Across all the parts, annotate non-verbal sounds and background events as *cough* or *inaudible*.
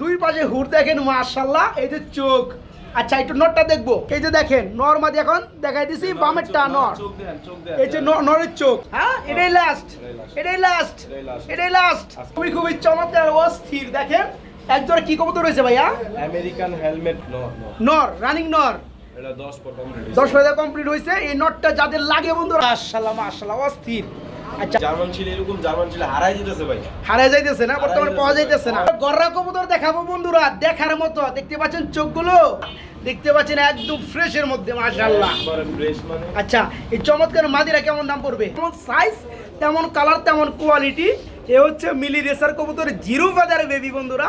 দুই পাশে হুর দেখেন মাশাল্লাহ এই যে চোখ। আচ্ছা একটু নটটা দেখব। এই যে দেখেন নর মাঝে এখন দেখাই দিছি বামেরটা নর। এই যে নরের চোখ। হ্যাঁ এটাই লাস্ট এটাই লাস্ট এটাই লাস্ট খুবই খুবই চমৎকার অস্থির। দেখেন একজোড়া কি কবুতর রয়েছে ভাইয়া? আমেরিকান হেলমেট নো নো নর রানিং নর। এটা 10 পর কমপ্লিট দশ হাজার কমপ্লিট হয়েছে। এই নটটা যাদের লাগে বন্ধুরা মাশাল্লাহ মাশাল্লাহ অস্থির। আচ্ছা। জার্মান ছিল এরকম জার্মান ছিল হারাই যেতেছে ভাই। হারা যাইতেছে না বর্তমানে পাওয়া যাইতেছে। যাইতেছে না। গররা কবুতর দেখাবো বন্ধুরা দেখার মতো। দেখতে পাচ্ছেন চোখগুলো? দেখতে পাচ্ছেন একদম ফ্রেশের মধ্যে একবারে ফ্রেশ মানে আচ্ছা এই চমৎকার মাদিরা কেমন দাম পড়বে? যেমন সাইজ তেমন কালার তেমন কোয়ালিটি এ হচ্ছে মিলি রেসার কবুতর জিরো বাজারে বেবি বন্ধুরা।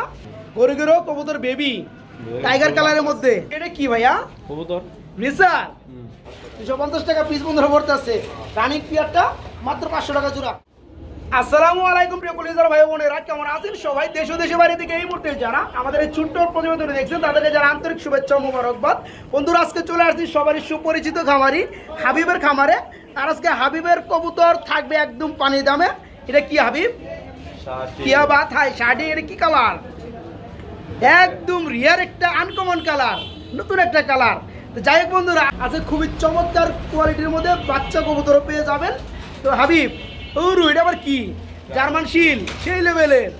গরু গরু কবুতর বেবি টাইগার কালারের মধ্যে। এটা কি ভাইয়া? কবুতর। রেসার? দুশো পঞ্চাশ টাকা পিস বন্ধুরা ভরতে আছে রানিং পিয়ারটা মাত্র পাঁচশো টাকা জোড়া। আসসালামু আলাইকুম প্রিয় কলিজার ভাই বোনেরা কেমন আছেন সবাই? দেশ ও দেশের বাইরে থেকে এই মুহূর্তে যারা আমাদের এই ছোট্ট প্রতিবেদনে দেখছেন তাদেরকে যারা আন্তরিক শুভেচ্ছা মোবারকবাদ। বন্ধুরা আজকে চলে আসছি সবারই সুপরিচিত খামারি হাবিবের খামারে। আর আজকে হাবিবের কবুতর থাকবে একদম পানি দামে। এটা কি হাবিব? কিয়া বাত হাই শাড়ি এটা কি কালার? একদম রিয়ার একটা আনকমন কালার নতুন একটা কালার। তো যাই হোক বন্ধুরা আজকে খুবই চমৎকার কোয়ালিটির মধ্যে বাচ্চা কবুতর পেয়ে যাবেন। তো হাবিব ওরু এটা আবার কি? জার্মান শিল সেই লেভেলের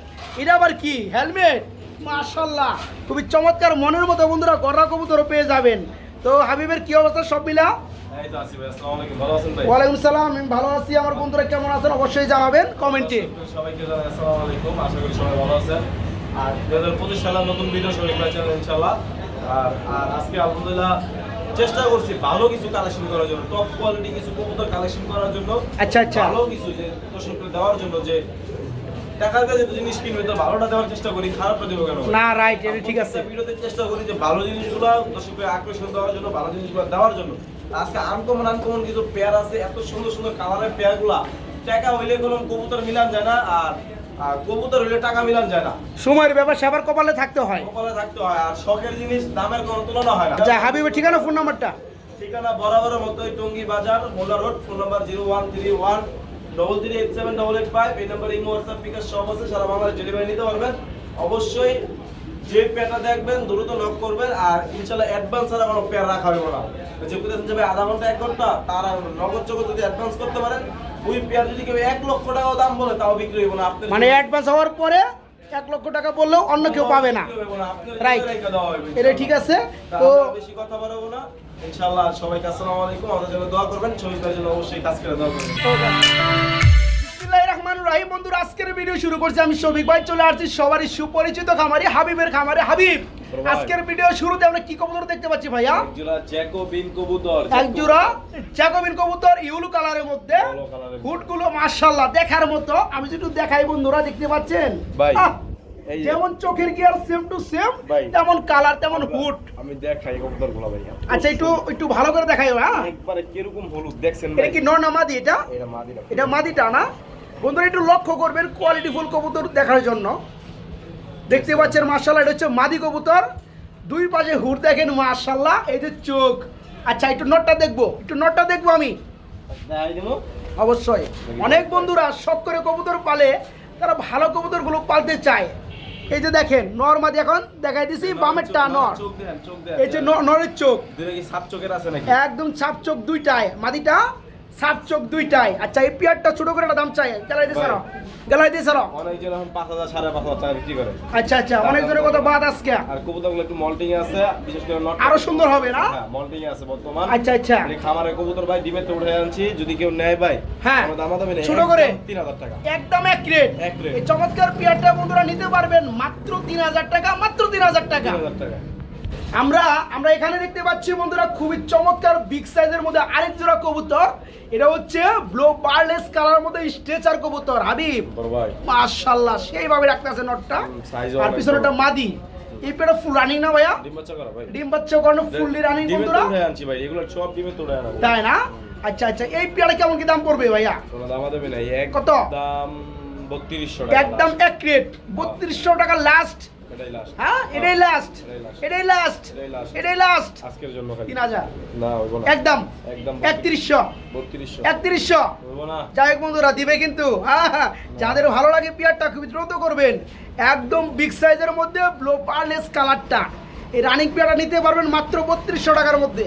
এটা আবার কি? হেলমেট মাশাল্লাহ খুবই চমৎকার মনের মতো বন্ধুরা গররা কবুতর পেয়ে যাবেন। তো হাবিবের কি অবস্থা সব মিলা? ওয়ালাইকুম সালাম আমি ভালো আছি আমার বন্ধুরা কেমন আছেন অবশ্যই জানাবেন কমেন্টে। সবাইকে জানাই আসসালামু আলাইকুম আশা করি সবাই ভালো আছেন। আর হাজার পঁচিশ সালের নতুন ভিডিও ইনশাল্লাহ আর আজকে আলহামদুলিল্লাহ চেষ্টা করছি ভালো কিছু কালেকশন করার জন্য টপ কোয়ালিটি কিছু কবুতর কালেকশন করার জন্য আচ্ছা, আচ্ছা। ভালো কিছু যে দর্শককে দেওয়ার জন্য যে টাকার কাছে তো জিনিস কিনবে তো ভালোটা দেওয়ার চেষ্টা করি খারাপটা দেবো কেন? না রাইট এটা ঠিক আছে। ভিডিওতে চেষ্টা করি যে ভালো জিনিসগুলো দর্শককে আকর্ষণ দেওয়ার জন্য ভালো জিনিসগুলো দেওয়ার জন্য। আজকে আনকমন আনকমন কিছু পেয়ার আছে এত সুন্দর সুন্দর কালারের পেয়ারগুলা টাকা হইলে কোনো কবুতর মিলান যায় না আর আর কবুতর হইলে টাকা মিলান যায় না। সময়ের ব্যাপার সেবার কপালে থাকতে হয়। কপালে থাকতে হয় আর শখের জিনিস দামের কোনো তুলনা হয় না। আচ্ছা হাবিবের ঠিকানা ফোন নাম্বারটা? ঠিকানা বরাবরের মতোই টঙ্গী বাজার Molla road phone number zero one three one double three eight seven double eight five. এই নাম্বার ইমো হোয়াটসঅ্যাপ পিকার সব আছে সারা বাংলাদেশ ডেলিভারি নিতে পারবেন। অবশ্যই যে পেয়ারটা দেখবেন দ্রুত নক করবেন আর ইনশাল্লাহ অ্যাডভান্স ছাড়া কোনো পেয়ার রাখা হবে না। যে কোথায় যাবে আধা ঘণ্টা এক ঘণ্টা তারা নগদ চগদ যদি অ্যাডভান্স করতে পারেন ওই পেয়ার যদি কেউ এক লক্ষ টাকা দাম বলে তাও বিক্রি হবে না। আপনার মানে অ্যাডভান্স হওয়ার পরে এক লক্ষ টাকা বললেও অন্য কেউ পাবে না। রাইট এটা ঠিক আছে। তো বেশি কথা বাড়াবো না। ইনশাআল্লাহ সবাইকে আসসালামু আলাইকুম। আমাদের জন্য দোয়া করবেন। ছবি জন্য অবশ্যই কাজ করে দোয়া করবেন। বন্ধুরা আজকের ভিডিও শুরু করছি আমি শফিক ভাই। চলে আসছি সবারই সুপরিচিত খামারি হাবিবের খামারে। হাবিব আজকের ভিডিও শুরুতে আমরা কি কবুতর দেখতে পাচ্ছি ভাইয়া? জ্যাকোবিন কবুতর এক জোড়া জ্যাকোবিন কবুতর ইউলু কালারের মধ্যে। হুটগুলো মাশাআল্লাহ দেখার মতো। আমি যদি দেখাই বন্ধুরা দেখতে পাচ্ছেন? ভাই, যেমন চোখের কি আর সেম টু সেম তেমন কালার তেমন হুট। আমি দেখাই কবুতরগুলো ভাই আচ্ছা একটু একটু ভালো করে দেখাই হ্যাঁ? একবারে কীরকম হলুদ দেখছেন এটা কি নর না মাদি এটা? এটা মাদিরা এটা মাদিটা না? বন্ধুরা একটু লক্ষ্য করবেন কোয়ালিটি ফুল কবুতর দেখার জন্য। দেখতে পাচ্ছেন মার্শাল্লাহ এটা হচ্ছে মাদি কবুতর। দুই পাশে হুর দেখেন মার্শাল্লাহ এই যে চোখ। আচ্ছা একটু নটটা দেখব একটু নটটা দেখব আমি। অবশ্যই। অনেক বন্ধুরা শখ করে কবুতর পালে তারা ভালো কবুতরগুলো পালতে চায়। এই যে দেখেন নর মাদি এখন দেখাই দিছি বামেরটা নর। এই যে নরের চোখ। একদম ছাপ চোখ দুইটায়। মাদিটা ছাপ চোখ দুইটাই। আচ্ছা এই পিয়ারটা ছোট করে একটা দাম চাই। গেলাই দিয়ে সারো গেলাই দিয়ে সারো অনেক জন এখন পাঁচ হাজার সাড়ে পাঁচ হাজার টাকা বিক্রি করে। আচ্ছা আচ্ছা অনেক জনের কথা বাদ আজকে। আর কবুতরগুলো একটু মল্টিং আছে বিশেষ করে নট আরও সুন্দর হবে না? হ্যাঁ মল্টিং আছে বর্তমান। আচ্ছা আচ্ছা। মানে খামারে কবুতর ভাই ডিমের তো উঠে আনছি যদি কেউ নেয় ভাই হ্যাঁ। আমার দাম দামে নেই। ছোট করে? তিন হাজার টাকা। একদম এক রেট। এই চমৎকার পিয়ারটা বন্ধুরা নিতে পারবেন মাত্র তিন হাজার টাকা মাত্র তিন হাজার টাকা। তিন হাজার টাকা। আমরা আমরা এখানে দেখতে পাচ্ছি বন্ধুরা খুবই চমৎকার বিগ সাইজের মধ্যে আরেক জোড়া কবুতর। এটা হচ্ছে ব্লো বার্লেস কালার মধ্যে স্ট্রেচার কবুতর হাবিব। মাশাআল্লাহ সেইভাবে রাখতেছে নটটা। হুম, size ও আর পিছনেটা মাদি। এই পেটা ফুল রানিং না ভাইয়া? ডিম বাচ্চা করা ভাই। ডিম বাচ্চা করানো ফুললি রানিং বন্ধুরা। উঠে আনছি ভাই এগুলো সব ডিমের তো আনা তাই না? আচ্ছা আচ্ছা এই পেয়ারা কেমন কি দাম পড়বে ভাইয়া? কোনো দাম দেবে না এক কত? দাম বত্রিশশো টাকা একদম এক রেট বত্রিশশো টাকা লাস্ট হ্যাঁ এটাই লাস্ট এটাই লাস্ট এটাই লাস্ট আজকের জন্য তিন হাজার। না একদম। একদম একত্রিশশো। বত্রিশশো। একত্রিশশো। যাই হোক বন্ধুরা দিবে কিন্তু। হ্যাঁ হ্যাঁ যাদের ভালো লাগে পিয়ারটা খুবই দ্রুত করবেন। একদম বিগ সাইজের মধ্যে কালারটা এই রানিং পিয়ারটা নিতে পারবেন মাত্র বত্রিশশো টাকার মধ্যে।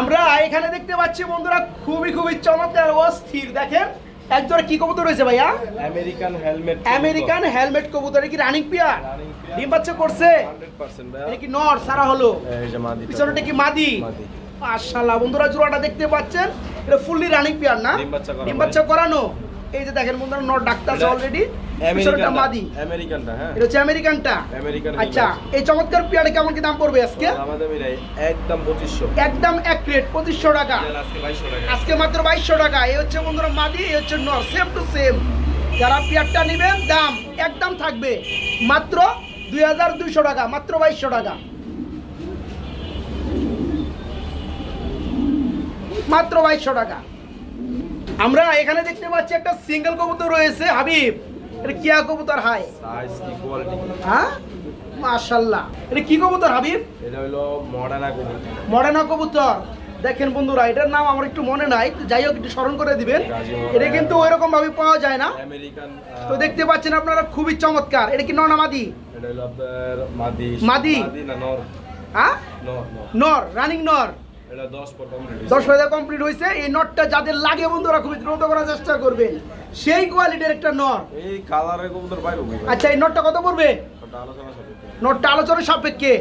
আমরা এখানে দেখতে পাচ্ছি বন্ধুরা খুবই খুবই চমৎকার অস্থির দেখেন একজোড়া কি কবুতর রয়েছে ভাইয়া? আমেরিকান হেলমেট আমেরিকান হেলমেট কবুতর কি রানিং পিয়ার ডিম বাচ্চা করছে? 100% ভাইয়া। এটা কি নর সারা হলো? এই যে মাদি পিছনটা কি মাদি? মাদি। মাশাআল্লাহ বন্ধুরা জোড়াটা দেখতে পাচ্ছেন এটা ফুললি রানিং পিয়ার না? ডিম বাচ্চা করানো এই যে দেখেন বন্ধুরা নর ডাক্তার অলরেডি আমেরিকানটা হ্যাঁ। এটা হচ্ছে আমেরিকানটা আমেরিকান আচ্ছা এই চমৎকার পেয়ারে কেমন কি দাম পড়বে আজকে? আমাদের মিলাই একদম 2500 একদম এক প্লেট টাকা। আজকে 2200 টাকা। আজকে মাত্র টাকা। এই হচ্ছে বন্ধুরা মাদি এই হচ্ছে নর সেম টু সেম যারা পেয়ারটা নেবেন দাম একদম থাকবে মাত্র দুই হাজার দুইশো টাকা মাত্র টাকা। মাত্র বাইশশো টাকা। আমরা এখানে দেখতে পাচ্ছি একটা সিঙ্গেল কবুতর রয়েছে হাবিব। এটা কিয়া কবুতর হাই সাইজ কি কোয়ালিটি হ্যাঁ? মাশাল্লাহ। এটা কি কবুতর হাবিব? এটা হলো মডার্না কবুতর। মডার্না কবুতর। দেখেন বন্ধুরা এটার নাম আমার একটু মনে নাই। যাই হোক একটু স্মরণ করে দিবেন। এটা কিন্তু ওই রকম ভাবে পাওয়া যায় না। তো দেখতে পাচ্ছেন আপনারা খুবই চমৎকার। এটা কি নর না মাদি? মাদি। মাদি? নর? হ্যাঁ? নর রানিং নর। এটা 10 পর কমপ্লিট দশ হাজার কমপ্লিট হয়েছে। এই নটটা যাদের লাগে বন্ধুরা খুবই দ্রুত করার চেষ্টা করবেন। সেই কোয়ালিটির একটা নর এই কালারের কবুতর পাইবো আচ্ছা এই নটটা কত পড়বে? ওটা আলোচনা সাপেক্ষে। নটটা আলোচনার সাপেক্ষে।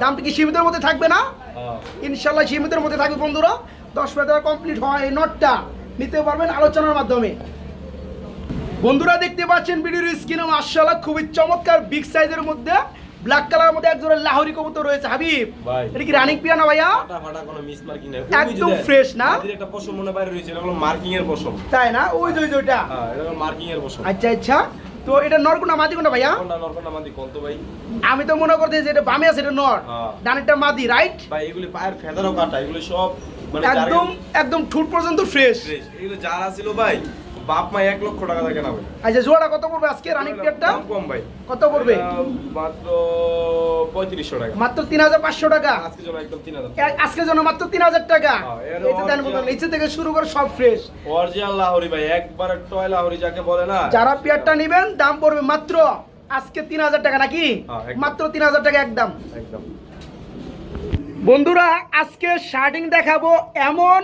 দামটা কি সীমিতের মধ্যে থাকবে না? হ্যাঁ। ইনশাল্লাহ সীমিতের মধ্যে থাকবে বন্ধুরা। দশ হাজার কমপ্লিট হয় এই নটটা নিতে পারবেন আলোচনার মাধ্যমে। বন্ধুরা দেখতে পাচ্ছেন ভিডিওর স্ক্রিনে মার্শাল্লাহ খুবই চমৎকার বিগ সাইজের মধ্যে ব্ল্যাক কালার মধ্যে একজোড়া লাহোরি কবুতর রয়েছে হাবিব। এটা কি রানিং পিয়ানো ভাইয়া? ফাটা কোনো মিস মার্কিং নাই একদম fresh না? মাদির একটা পশম মনে বাইরে রয়েছে এটা হলো মার্কিং এর পশম। তাই না? ওই যে ওইটা। হ্যাঁ এটা হলো মার্কিং এর পশম। আচ্ছা আচ্ছা। তো এটা নর কোনটা মাদি কোনটা ভাইয়া? কোনটা নর কোনটা মাদি কোন তো ভাই। আমি তো মনে করতে যে এটা বামে আছে এটা নর। হ্যাঁ। ডানেরটা মাদি রাইট ভাই এগুলি পায়ের ফেদারও কাটা এগুলি সব মানে একদম একদম ঠুট পর্যন্ত ফ্রেশ ফ্রেশ এগুলো যারা ছিল ভাই বাপ মা এক লক্ষ টাকা থাকে না ভাই আচ্ছা জোড়া কত পড়বে আজকে রানিং কম ভাই। কত পড়বে? মাত্র পঁয়ত্রিশশো টাকা। মাত্র তিন হাজার পাঁচশো টাকা? আজকে জন্য একদম তিন হাজার আজকের জন্য মাত্র তিন হাজার টাকা? হ্যাঁ, নিচে থেকে শুরু করে সব ফ্রেশ অরিজিনাল লাহোরি ভাই একবার টয় লাহোরি যাকে বলে না। যারা পেয়ারটা নেবেন দাম পড়বে মাত্র আজকে তিন হাজার টাকা নাকি? হ্যাঁ, মাত্র তিন হাজার টাকা একদম। একদম। বন্ধুরা আজকে শার্টিং দেখাবো এমন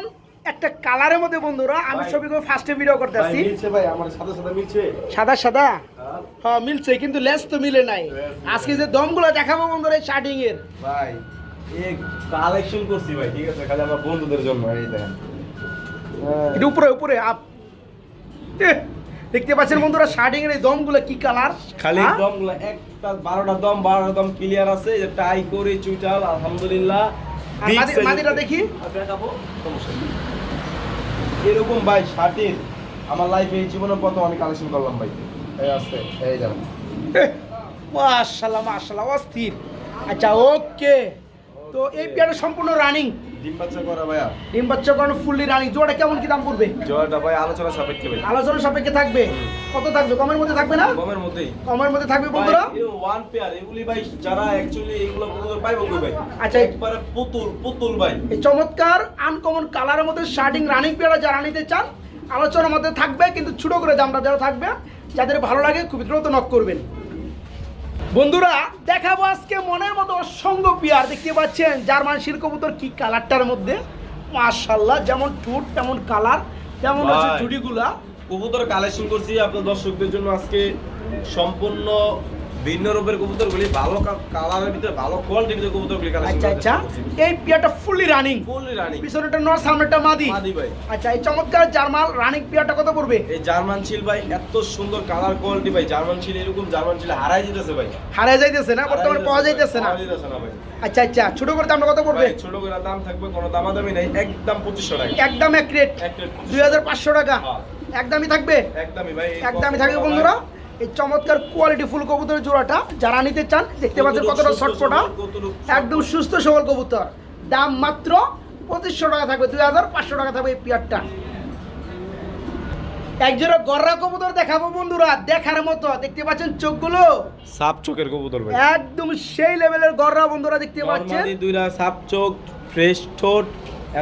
একটা কালারের মধ্যে বন্ধুরা আমি ভাই। ছবি ফার্স্টে ভিডিও করতেছি মিলছে ভাই আমার সাথে সাথে মিলছে। সাদা সাদা? হ্যাঁ। হ্যাঁ মিলছে কিন্তু লেস তো মিলে নাই। আজকে যে দমগুলো দেখাবো বন্ধুরা শার্টিং এর। ভাই এই কালেকশন করছি ভাই ঠিক আছে? খালি আমার বন্ধুদের জন্য এই দেখেন। হ্যাঁ। এটা উপরে উপরে আপ। দেখতে পাচ্ছেন বন্ধুরা শার্টিং এর এই দমগুলো কি কালার খালি দমগুলো একটা বারোটা দম বারোটা দম ক্লিয়ার আছে যে টাই করে চুইটাল আলহামদুলিল্লাহ। আর Big মাদি- মাদিটা দেখি। দেখাবো সমস্যা। এরকম ভাই শার্টের আমার লাইফে এই জীবনের প্রথম আমি কালেকশন করলাম ভাই। এই আসতে এই যাবেন মাশাল্লাহ মাশাল্লাহ, অস্থির। আচ্ছা ওকে তো এই পেয়ারটা সম্পূর্ণ রানিং ডিম বাচ্চা করা ভাইয়া। ডিম বাচ্চা করানো ফুললি রানিং জোড়া কেমন কি দাম পড়বে? জয়টা ভাই আলোচনা সাপেক্ষে ভাই। আলোচনা সাপেক্ষে থাকবে? কত থাকবে? কমের মধ্যে থাকবে না? গমের মধ্যেই। কমের মধ্যে থাকবে বন্ধুরা? ওয়ান পেয়ার এগুলি ভাই যারা অ্যাকচুয়ালি এগুলো কবুতর পাইবো কই ভাই? আচ্ছা। একবারে পুতুল পুতুল ভাই। এই চমৎকার আনকমন কালারের মধ্যে শার্টিং রানিং পেয়ারা যারা নিতে চান আলোচনার মধ্যে থাকবে কিন্তু ছোট করে দামটা যারা থাকবে। যাদের ভালো লাগে খুব দ্রুত নক করবেন। বন্ধুরা দেখাবো আজকে মনের মতো অসংখ্য পিয়ার দেখতে পাচ্ছেন? জার্মান শির কবুতর কি কালারটার মধ্যে? মাশাল্লাহ যেমন টুট তেমন কালার যেমন হচ্ছে চুড়িগুলা কবুতর কালেকশন করছি আপনার দর্শকদের জন্য আজকে সম্পূর্ণ ভিন্ন রূপের কবুতরগুলি ভালো কালারের ভিতরে ভালো কোয়ালিটির ভিতরে কবুতরগুলি কালেকশন আচ্ছা আচ্ছা। এই পিয়ারটা ফুললি রানিং ফুললি রানিং পিছনেটা নর সামনেটা মাদি। মাদি ভাই। আচ্ছা এই চমৎকার জার্মান রানিং পিয়ারটা কত পড়বে? এই জার্মান ছিল ভাই এত সুন্দর কালার কোয়ালিটি ভাই। জার্মান ছিল এরকম জার্মান ছিল হারাই যেতেছে ভাই। হারিয়ে যাইতেছে না বর্তমানে পাওয়া যাইতেছে না। পাওয়া যাইতেছে না ভাই। আচ্ছা আচ্ছা ছোট করে দামটা কত পড়বে? ছোট করে দাম থাকবে কোনো দামাদামি নাই একদম পঁচিশশো টাকা। একদম এক রেট এক রেট দুই হাজার পাঁচশো টাকা। হ্যাঁ। একদমই থাকবে? একদমই ভাই একদমই থাকবে বন্ধুরা? এই চমৎকার কোয়ালিটি ফুল কবুতরের জোড়াটা যারা নিতে চান দেখতে পাচ্ছেন কতটা ছটফটা একদম সুস্থ সবল কবুতর। দাম মাত্র পঁচিশশো টাকা থাকবে দুই হাজার পাঁচশো টাকা থাকবে এই পিয়ারটা। একজোড়া গররা কবুতর দেখাবো বন্ধুরা দেখার মতো। দেখতে পাচ্ছেন চোখগুলো? সাপ চোখের কবুতর ভাই। একদম সেই লেভেলের গররা বন্ধুরা দেখতে পাচ্ছেন। দুইটা সাপ চোখ ফ্রেশ ঠোঁট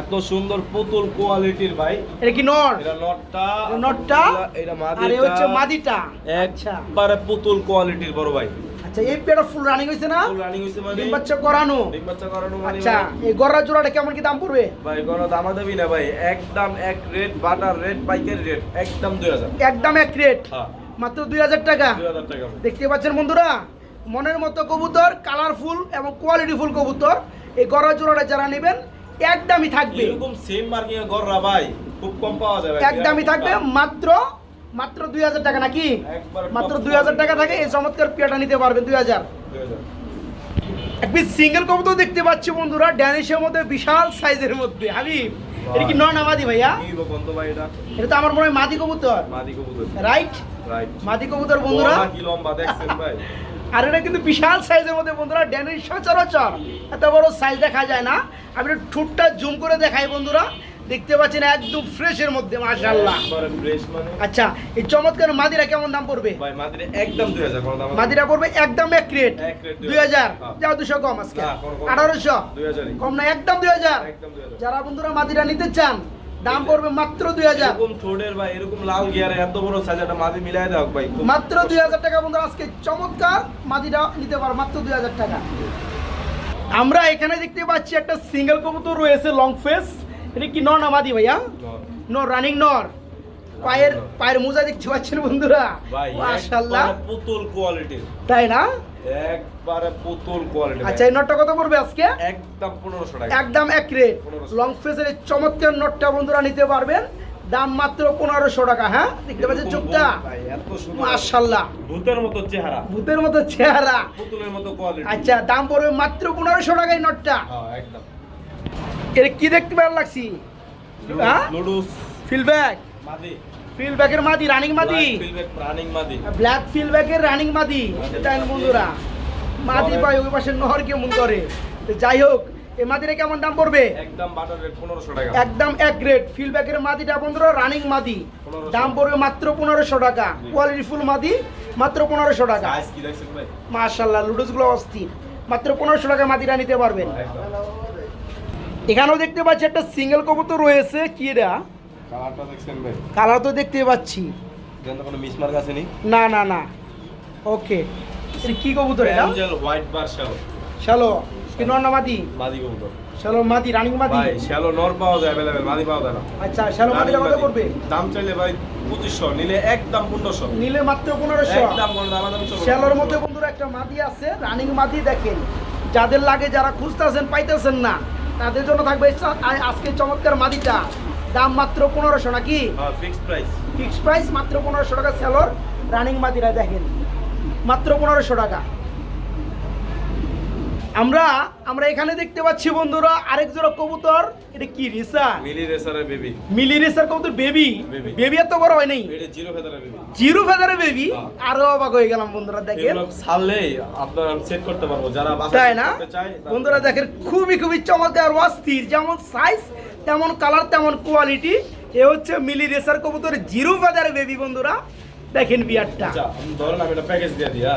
এত সুন্দর পুতুল কোয়ালিটির ভাই। এটা কি নর? এটা নটটা এটা নটটা? এটা আর এই হচ্ছে মাদিটা। আচ্ছা। একবারে পুতুল কোয়ালিটির বড় ভাই। আচ্ছা এই পেয়ারটা ফুল রানিং হয়েছে না? ফুল রানিং হইছে মানে ডিম বাচ্চা করানো ডিম বাচ্চা করানো মানে আচ্ছা এই গররা জোড়াটা কেমন কি দাম পড়বে? ভাই কোনো দামাদামি না ভাই। একদম এক রেট বাটার রেট পাইকারি রেট একদম দুই হাজার। একদম এক রেট? হ্যাঁ। মাত্র দুই হাজার টাকা? দুই হাজার টাকা দেখতে পাচ্ছেন বন্ধুরা মনের মতো কবুতর কালারফুল এবং কোয়ালিটিফুল কবুতর। এই গড়া জোড়াটা যারা নেবেন একদমই থাকবে। এরকম সেম মার্কিং এর গররা ভাই খুব কম পাওয়া ভাই একদমই থাকবে। মাত্র মাত্র দুই হাজার টাকা নাকি? মাত্র দুই হাজার টাকা থাকে এই চমৎকার পেয়াটা নিতে পারবেন দুই হাজার। দুই হাজার। এক পিস সিঙ্গেল কবুতর দেখতে পাচ্ছি বন্ধুরা ড্যানিশের মধ্যে বিশাল সাইজের মধ্যে। হাবিব এটা কি নন আমাদি ভাইয়া? এটা? তো আমার মনে হয় মাদি কবুতর। মাদি কবুতর। রাইট রাইট মাদি কবুতর বন্ধুরা। কি লম্বা দেখছেন ভাই? *laughs* আর এটা কিন্তু বিশাল সাইজের মধ্যে বন্ধুরা ড্যানিশ সচরাচর এত বড় সাইজ দেখা যায় না। আমি একটু ঠোঁটটা জুম করে দেখাই বন্ধুরা। দেখতে পাচ্ছেন একদম ফ্রেশের মধ্যে মাশাআল্লাহ। মানে? আচ্ছা এই চমৎকার মাদিরা কেমন দাম পড়বে? ভাই মাদিরে একদম মাদিরা পড়বে একদম এক রেট এক rate, দুই হাজার। হ্যাঁ। যাও দুশো কম আজকে। কোনো আঠারোশো। কম না একদম দুই হাজার। একদম দুই হাজার। যারা বন্ধুরা মাদিরা নিতে চান দাম পড়বে মাত্র দুই হাজার। এরকম ঠোঁটের এরকম লাল গিয়ারে এত বড় মাদি মিলাই দাও ভাই মাত্র দুই হাজার টাকা বন্ধুরা আজকে চমৎকার মাদিরা নিতে পারো মাত্র দুই হাজার টাকা। আমরা এখানে দেখতে পাচ্ছি একটা সিঙ্গেল কবুতর রয়েছে লং ফেস এটা কি নর না মাদি ভাইয়া? নর। রানিং নর। পায়ের পায়ের মোজা দেখতে পাচ্ছেন বন্ধুরা? মাশাআল্লাহ পুতুল কোয়ালিটির তাই না? একবারে পুতুল কোয়ালিটি আচ্ছা এই নটটা কত পড়বে আজকে? একদম পনেরোশো টাকা। একদম এক রেট লং এই চমৎকার নটটা বন্ধুরা নিতে পারবেন। দাম মাত্র পনেরোশো টাকা হ্যাঁ? দেখতে পাচ্ছেন চোখটা? এত সুন্দর। মাশাল্লাহ। ভূতের মতো চেহারা। ভূতের মতো চেহারা। পুতুলের মতো কোয়ালিটি আচ্ছা দাম পড়বে মাত্র পনেরোশো টাকা এই নটটা হ্যাঁ একদম। এর কি দেখতে ভালো লাগছি? হ্যাঁ? ফিলব্যাক মাদি। ফিলব্যাকের মাদি রানিং মাদি। রানিং মাদি। ব্ল্যাক ফিলব্যাকের রানিং মাদি। দেখেন বন্ধুরা মাদি পাই ওই পাশে নহর কেমন করে যাই হোক এই মাদিরে কেমন দাম পড়বে? একদম বাটার রেট টাকা। একদম এক গ্রেড ফিলব্যাকের মাদিটা বন্ধুরা রানিং মাদি। দাম পড়বে মাত্র পনেরোশো টাকা। কোয়ালিটি ফুল মাদি মাত্র পনেরোশো টাকা। সাইজ কি দেখছেন ভাই? মাশাল্লাহ লুডোসগুলো অস্থির। মাত্র পনেরোশো টাকা মাদিরা নিতে পারবেন। এখানেও দেখতে পাচ্ছি একটা সিঙ্গেল কবুতর রয়েছে কি এটা? কালারটা দেখছেন ভাই? কালার তো দেখতে পাচ্ছি। যেন কোনো মিসমার্ক আছে নি না না না। ওকে। কি কবুতর এটা? অ্যাঞ্জেল হোয়াইট বার শ্যালো। শ্যালো। কি নর মাদি? মাদি কবুতর। শ্যালো মাদি রানিং মাদি? ভাই শ্যালো নর পাওয়া যায় অ্যাভেলেবেল মাদি পাওয়া যায় না। আচ্ছা শ্যালো মাদিটা কত পড়বে? দাম চাইলে ভাই পঁচিশশো নিলে একদম পনেরোশো। নিলে মাত্র পনেরোশো। একদম। শ্যালোর মধ্যে বন্ধুরা একটা মাদি আছে রানিং মাদি দেখেন। যাদের লাগে যারা খুঁজতেছেন পাইতেছেন না। তাদের জন্য থাকবে আজকে চমৎকার মাদিটা। দাম মাত্র পনেরোশো নাকি? হ্যাঁ ফিক্সড প্রাইস মাত্র পনেরোশো টাকা স্যালোর রানিং মাদিরা দেখেন। মাত্র পনেরোশো টাকা। আমরা আমরা এখানে দেখতে পাচ্ছি বন্ধুরা আরেক জোড়া কবুতর। এটা কি রিসা মিলি রেসারের বেবি মিলি রেসার কবুতর বেবি বেবি এত বড় হয় নাই? এটা জিরো ফেদারের বেবি জিরো ফেদারে বেবি হ্যাঁ। আরও অবাক হয়ে গেলাম বন্ধুরা দেখেন। ছাড়লেই আপনার সেট করতে পারব। যারা বাসায় তাই না? বন্ধুরা দেখেন খুবই খুবই চমৎকার অস্থির যেমন সাইজ তেমন কালার তেমন কোয়ালিটি এ হচ্ছে মিলি রেসার কবুতরের জিরো ফেদারে বেবি বন্ধুরা। দেখেন বিয়ারটা আচ্ছা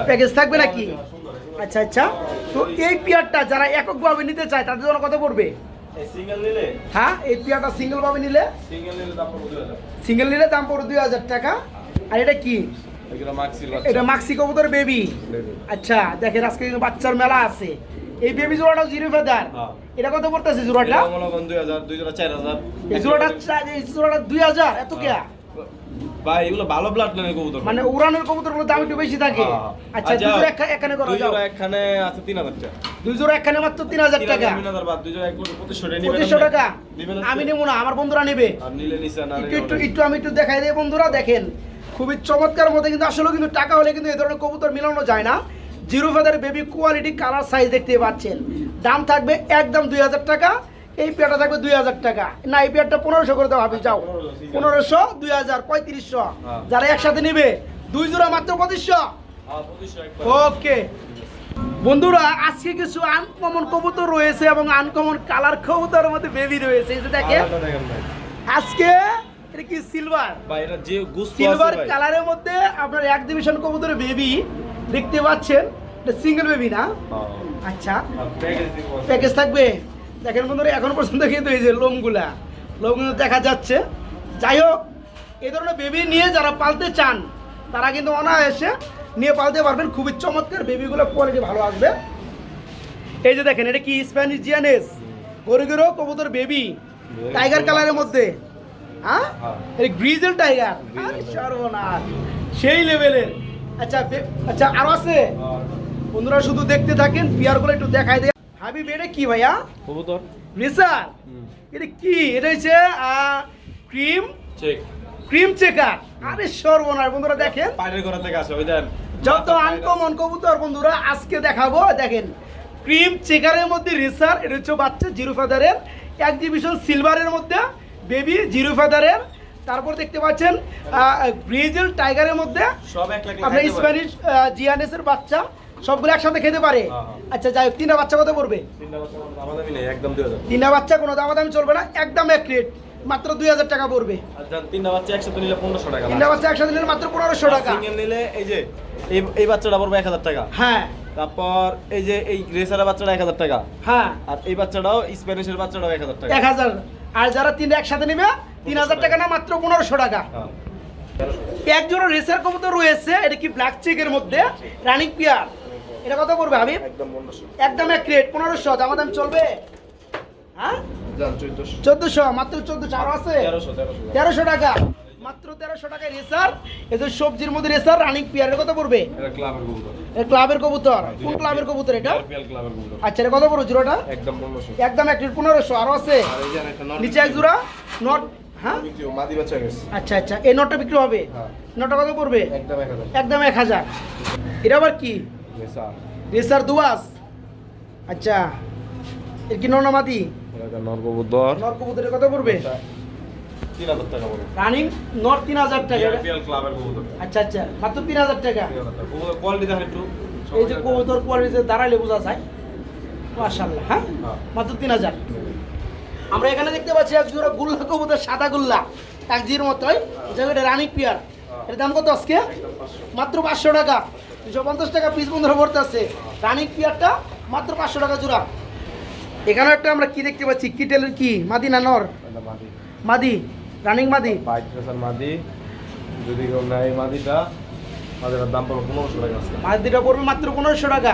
প্যাকেজ হ্যাঁ। থাকবে নাকি? সুন্দর। আচ্ছা আচ্ছা। তো এই পিয়ারটা যারা এককভাবে নিতে চায় তাদের জন্য কত পড়বে? হ্যাঁ এই পিয়ারটা সিঙ্গেল ভাবে নিলে সিঙ্গেল নিলে দাম পড়বে দুই হাজার টাকা। আর এটা কি? এটা মাক্সি কবুতর বেবি আচ্ছা দেখেন আজকে বাচ্চার মেলা আছে। এই বেবি জোড়াটাও জিরো ফেদার হ্যাঁ। এটা কত পড়তেছে জোড়াটা? মনে দুই হাজার দুই জোড়া চার হাজার। এই জোড়াটা এই জোড়াটা দুই হাজার এত কেয়া? ভাই এগুলো ভালো ব্লাড লাইনের কবুতর। মানে উড়ানের কবুতরগুলো দাম একটু বেশি থাকে। হ্যাঁ। আচ্ছা দুই জোড়া এখানে করো দুই জোড়া একখানে আছে তিন হাজার টাকা। দুই জোড়া এখানে মাত্র তিন হাজার তিন টাকা। হাজার, তিন হাজার বাদ দুই জোড়া এক কোটি পঁচিশশো টাকা নিবেন পঁচিশশো আপনি? টাকা? আমি? নেব না আমার বন্ধুরা নেবে। আর নিলে নিছেন আর একটু একটু একটু আমি একটু দেখাই দিই বন্ধুরা দেখেন। খুবই চমৎকার মধ্যে কিন্তু আসলে কিন্তু টাকা হলে কিন্তু এই ধরনের কবুতর মিলানো যায় না। Zero feather baby quality colour size দেখতে পাচ্ছেন। দাম থাকবে একদম দুই হাজার টাকা এই পেয়ারটা থাকবে দুই হাজার টাকা। না এই পেয়ারটা পনেরোশো করে দেওয়া হবে যাও। 1500, ঠিক আছে। পনেরোশো দুই হাজার পঁয়ত্রিশশো। হ্যাঁ। যারা একসাথে নেবে দুই জোড়া মাত্র পঁচিশশো? হ্যাঁ। ওকে। বন্ধুরা আজকে কিছু আনকমন কবুতর রয়েছে এবং আনকমন কালার কবুতরের মধ্যে বেবি রয়েছে। এই যে দেখেন। আজকে এটা কি সিলভার সিলভার কালারের মধ্যে আপনার এক ডিভিশন কবুতরের বেবি দেখতে পাচ্ছেন এটা সিঙ্গেল বেবি না? হ্যাঁ। আচ্ছা। প্যাকেজ থাকবে? দেখেন বন্ধুরা এখন পর্যন্ত কিন্তু এই যে লোমগুলা লোম কিন্তু দেখা যাচ্ছে। যাই হোক এই ধরনের বেবি নিয়ে যারা পালতে চান তারা কিন্তু অনায়াসে নিয়ে পালতে পারবেন। খুবই চমৎকার বেবিগুলো কোয়ালিটি ভালো আসবে। এই যে দেখেন এটা কি স্প্যানিশ জিয়ানেস গরু গরু কবুতর বেবি টাইগার কালারের মধ্যে। হ্যাঁ? হ্যাঁ। এই গ্রিজেল টাইগার আরে সর্বনাশ। সেই লেভেলের আচ্ছা আচ্ছা আরও আছে। বন্ধুরা শুধু দেখতে থাকেন পিয়ারগুলো একটু দেখাই দেয় হাবিব এটা কি ভাইয়া? কবুতর। রিসার? এটা কি? এটা হচ্ছে ক্রিম? চেক। Cream checker. আরে সর্বনাশ বন্ধুরা দেখেন। পাইরের ঘর থেকে আসে ওই দেন। যত আনকমন কবুতর বন্ধুরা আজকে দেখাবো। দেখেন ক্রিম চেকারের মধ্যে রিসার এটা হচ্ছে বাচ্চা জিরো ফাদারের এক্সিবিশন সিলভারের মধ্যে বেবি জিরো ফাদারের তারপর দেখতে পাচ্ছেন ব্রিজেল টাইগারের মধ্যে সব এক লাখ আপনার স্প্যানিশ জিয়ানেসের বাচ্চা সবগুলো একসাথে খেতে পারে। হ্যাঁ, হ্যাঁ। আচ্ছা যাই হোক তিনটা বাচ্চা কত পড়বে? তিনটা বাচ্চা কোনো দামাদামি চলবে না একদম এক রেট মাত্র দুই হাজার টাকা পড়বে। তিনটা বাচ্চা একসাথে নিলে পনেরোশো টাকা তিনটা বাচ্চা একসাথে নিলে মাত্র পনেরোশো টাকা। নিলে এই যে এই এই বাচ্চাটা পড়বে এক হাজার টাকা। হ্যাঁ। তারপর এই যে এই রেসারের বাচ্চাটা এক হাজার টাকা। হ্যাঁ। আর এই বাচ্চাটাও স্প্যানিশের বাচ্চাটাও এক হাজার টাকা। এক হাজার। আর যারা তিনটা একসাথে নেবে তিন হাজার টাকা না মাত্র পনেরোশো টাকা। একজন রেসার কবুতর রয়েছে এটা কি ব্ল্যাক চেকের মধ্যে? Running pair. এটা কত করবে আমি একদম এক রেট পনেরোশো। দামাদাম চলবে? হ্যাঁ? চোদ্দশো। মাত্র চোদ্দশো। আরও আছে? তেরোশো টাকা। মাত্র তেরোশো টাকায় রেসার। এই যে সবজির মধ্যে রেসার রানিং পিয়ারের কত পড়বে? ক্লাবের কবুতর। কোন ক্লাবের কবুতর এটা? আচ্ছা এটা কত পড়বে জোড়াটা? একদম একদম এক পনেরোশো। আরও আছে? নিচে এক জোড়া? নট হ্যাঁ? আচ্ছা আচ্ছা। এই নটটা বিক্রি হবে? হ্যাঁ। নটটা কত পড়বে? একদম এক হাজার। এটা আবার কি? রেসার। রেসার দুয়াস। আচ্ছা। এর কি নর্নামাদি এটা নর কবুতর। নর কবুতরের কত পড়বে? তিন হাজার টাকা পড়বে রানিং নর তিন হাজার টাকা। পিএল ক্লাবের কবুতর। আচ্ছা আচ্ছা মাত্র তিন হাজার টাকা। কোয়ালিটি দেখেন একটু। এই যে কবুতর কোয়ালিটি দাঁড়াইলে বোঝা যায়। মাশাআল্লাহ হ্যাঁ? হ্যাঁ। মাত্র তিন হাজার। আমরা এখানে দেখতে পাচ্ছি এক জোড়া গুল্লা কবুতর সাদা গুল্লা। এক জির মতোই যেটা রানিক পিয়ার। এর দাম কত আজকে? মাত্র পাঁচশো টাকা। দুশো পঞ্চাশ টাকা পিস বন্ধুরা ভরতে আছে রানিক পিয়ারটা মাত্র পাঁচশো টাকা জোড়া। এখানে একটা আমরা কি দেখতে পাচ্ছি? কিটেলের কি? মাদি না নর মাদি। রানিং মাদি? বাইট রেসার মাদি। যদি কেউ নেয় মাদিটা মাদিটার দাম পড়বে পনেরোশো টাকা। আজকে মাদিটা পড়বে মাত্র পনেরোশো টাকা।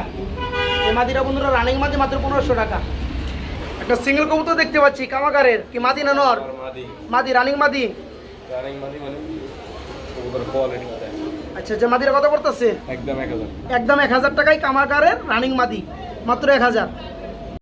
এই মাদিটা বন্ধুরা রানিং মাদি মাত্র পনেরোশো টাকা। একটা সিঙ্গেল কবুতর দেখতে পাচ্ছি কামাকারের কি মাদি না নর? মাদি। রানিং মাদি? রানিং মাদি মানে কবুতরের কোয়ালিটি আচ্ছা আচ্ছা মাদিরা কত পড়তেছে? একদম এক হাজার। একদম এক হাজার টাকায় কামাকারের রানিং মাদি। মাত্র এক হাজার।